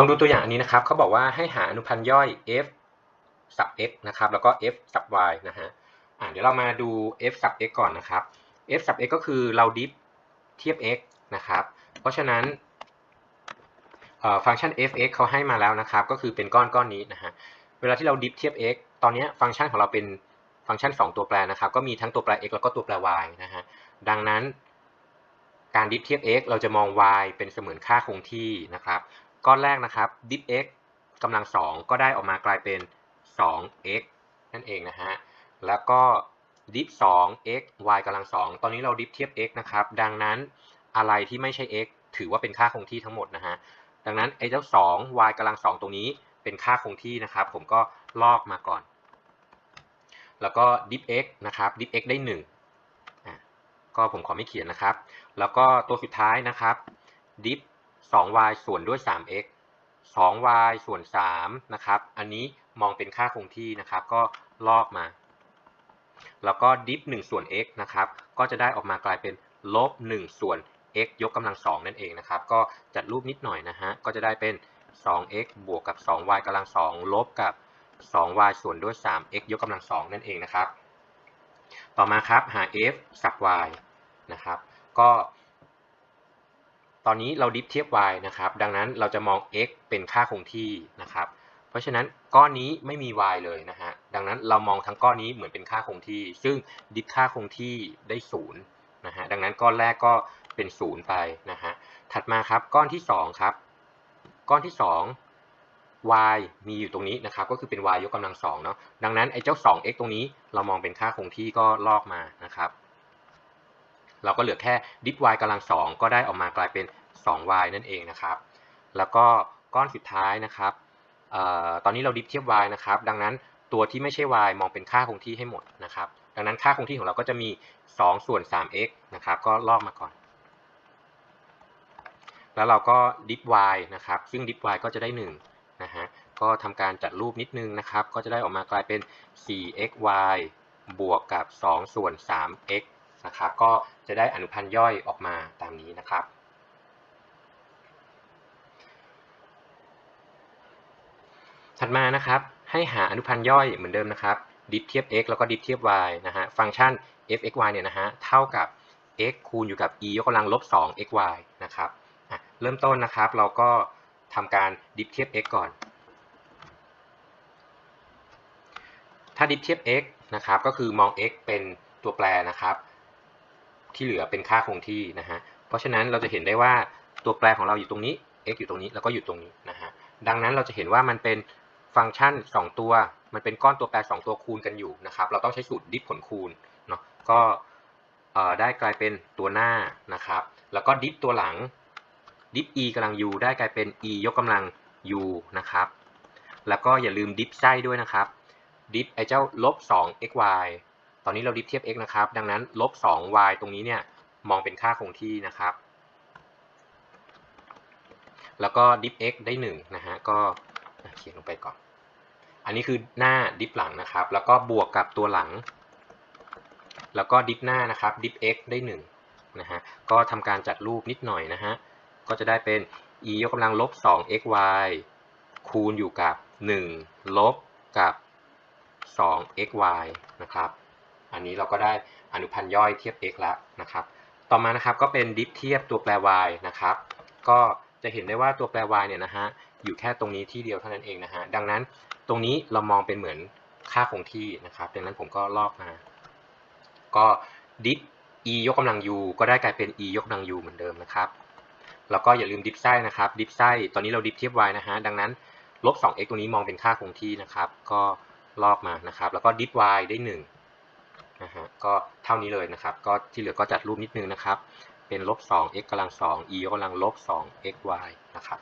ลองดูตัวอย่างอันนี้นะครับเขาบอกว่าให้หาอนุพันธ์ย่อย f สับ x นะครับแล้วก็ f สับ y นะฮะอ่าเดี๋ยวเรามาดู f สับ x ก่อนนะครับ f สับ x ก็คือเราดิฟเทียบ x นะครับ เพราะฉะนั้นฟังก์ชัน f(x) เขาให้มาแล้วนะครับ ก็คือเป็นก้อนก้อนนี้นะฮะ เวลาที่เราดิฟเทียบ x ตอนนี้ฟังก์ชันของเราเป็นฟังก์ชัน 2 ตัวแปรนะครับ ก็มีทั้งตัวแปร x แล้วก็ตัวแปร y นะฮะ ดังนั้นการดิฟเทียบ x เราจะมอง y เป็นเสมือนค่าคงที่นะครับ ก้อนแรกนะครับดิฟ x กำลัง 2 ก็ได้ออกมากลายเป็น 2x นั่นเองนะฮะ แล้วก็ดิฟ 2x y กำลัง 2 ตอนนี้เราดิฟเทียบ x นะครับ ดังนั้นอะไรที่ไม่ใช่ x ถือว่าเป็นค่าคงที่ทั้งหมดนะฮะ ดังนั้นไอ้เจ้า 2 y กำลัง 2 ตรงนี้เป็นค่าคงที่นะครับ ผมก็ลอกมาก่อน แล้วก็ diff x นะครับ diff x ได้1อะก็ผมขอไม่เขียนนะครับ แล้วก็ตัวสุดท้ายนะครับ diff 2y ส่วนด้วย 3x 2y ส่วน3นะครับ อันนี้มองเป็นค่าคงที่นะครับ ก็ลอกมา แล้วก็ diff 1ส่วน x นะครับ ก็จะได้ออกมากลายเป็นลบ1ส่วน x ยกกำลังสองนั่นเองนะครับ ก็จัดรูปนิดหน่อยนะฮะ ก็จะได้เป็น 2x บวกกับ 2y กำลังสองลบกับ 2y ส่วนด้วย 3x ยกกำลังสองนั่นเองนะครับ ต่อมาครับ หา f สับ y นะครับ ก็ ตอนนี้เราดิฟเทียบ y นะครับ ดังนั้นเราจะมอง x เป็นค่าคงที่นะครับ เพราะฉะนั้นก้อนนี้ไม่มี y เลยนะฮะ ดังนั้นเรามองทั้งก้อนนี้เหมือนเป็นค่าคงที่ ซึ่งดิฟค่าคงที่ได้0นะฮะ ดังนั้นก้อนแรกก็เป็นศูนย์ไปนะฮะ ถัดมาครับก้อนที่2ครับ ก้อนที่ 2 y มีอยู่ตรงนี้นะครับ ก็คือเป็น y ยกกำลังสองเนาะ ดังนั้นไอ้เจ้า 2x ตรงนี้เรามองเป็นค่าคงที่ก็ลอกมานะครับ เราก็เหลือแค่ดิฟ y กำลังสองก็ได้ออกมากลายเป็น 2y นั่นเองนะครับ แล้วก็ก้อนสุดท้ายนะครับออตอนนี้เราดิฟเทียบ y นะครับ ดังนั้นตัวที่ไม่ใช่ y มองเป็นค่าคงที่ให้หมดนะครับ ดังนั้นค่าคงที่ของเราก็จะมี 2 ส่วน 3x นะครับ ก็ลอกมาก่อน แล้วเราก็ดิฟ y นะครับ ซึ่งดิฟ y ก็จะได้1นะฮะ ก็ทำการจัดรูปนิดนึงนะครับ ก็จะได้ออกมากลายเป็น 4xy บวกกับ 2 ส่วน 3x นะครับก็จะได้อนุพันธ์ย่อยออกมาตามนี้นะครับ ถัดมานะครับให้หาอนุพันธ์ย่อยเหมือนเดิมนะครับดิฟเทียบ x แล้วก็ดิฟเทียบ y นะฮะฟังก์ชัน f(x,y) เนี่ยนะฮะเท่ากับ x คูณอยู่กับ e ยกกำลังลบ 2xy นะครับเริ่มต้นนะครับเราก็ทำการดิฟเทียบ x ก่อน ถ้าดิฟเทียบ x นะครับก็คือมอง x เป็นตัวแปรนะครับ ที่เหลือเป็นค่าคงที่นะฮะ เพราะฉะนั้นเราจะเห็นได้ว่าตัวแปรของเราอยู่ตรงนี้ x อยู่ตรงนี้แล้วก็อยู่ตรงนี้นะฮะ ดังนั้นเราจะเห็นว่ามันเป็นฟังก์ชัน 2 ตัว มันเป็นก้อนตัวแปร 2 ตัวคูณกันอยู่นะครับ เราต้องใช้สูตรดิฟผลคูณเนาะ ก็ได้กลายเป็นตัวหน้านะครับ แล้วก็ดิฟตัวหลัง ดิฟ e กำลัง u ได้กลายเป็น e ยกกำลัง u นะครับ แล้วก็อย่าลืมดิฟไส้ด้วยนะครับ ดิฟไอเจ้าลบ 2 xy อนนี้เราดิฟเทียบ x นะครับ ดังนั้นลบ 2y ตรงนี้เนี่ยมองเป็นค่าคงที่นะครับ แล้วก็ดิฟ x ได้1นะฮะ ก็เขียนลงไปก่อน อันนี้คือหน้าดิฟหลังนะครับ แล้วก็บวกกับตัวหลัง แล้วก็ดิฟหน้านะครับ ดิฟ x ได้1นะฮะ ก็ทำการจัดรูปนิดหน่อยนะฮะ ก็จะได้เป็น e ยกกำลังลบ 2xy คูณอยู่กับ 1 ลบกับ 2xy นะครับ อันนี้เราก็ได้อนุพันธ์ย่อยเทียบ x แล้วนะครับ ต่อมานะครับก็เป็นดิฟเทียบตัวแปร y นะครับ ก็จะเห็นได้ว่าตัวแปร y เนี่ยนะฮะอยู่แค่ตรงนี้ที่เดียวเท่านั้นเองนะฮะ ดังนั้นตรงนี้เรามองเป็นเหมือนค่าคงที่นะครับ ดังนั้นผมก็ลอกมา ก็ดิฟ e ยกกำลัง u ก็ได้กลายเป็น e ยกกำลัง u เหมือนเดิมนะครับ แล้วก็อย่าลืมดิฟไส้นะครับ ดิฟไส้ตอนนี้เราดิฟเทียบ y นะฮะ ดังนั้นลบ 2x ตรงนี้มองเป็นค่าคงที่นะครับ ก็ลอกมานะครับ แล้วก็ดิฟ y ได้ 1 นะฮะก็เท่านี้เลยนะครับ ก็ที่เหลือก็จัดรูปนิดนึงนะครับ เป็นลบ 2x กำลัง2 e ยกกำลังลบ 2xy นะครับ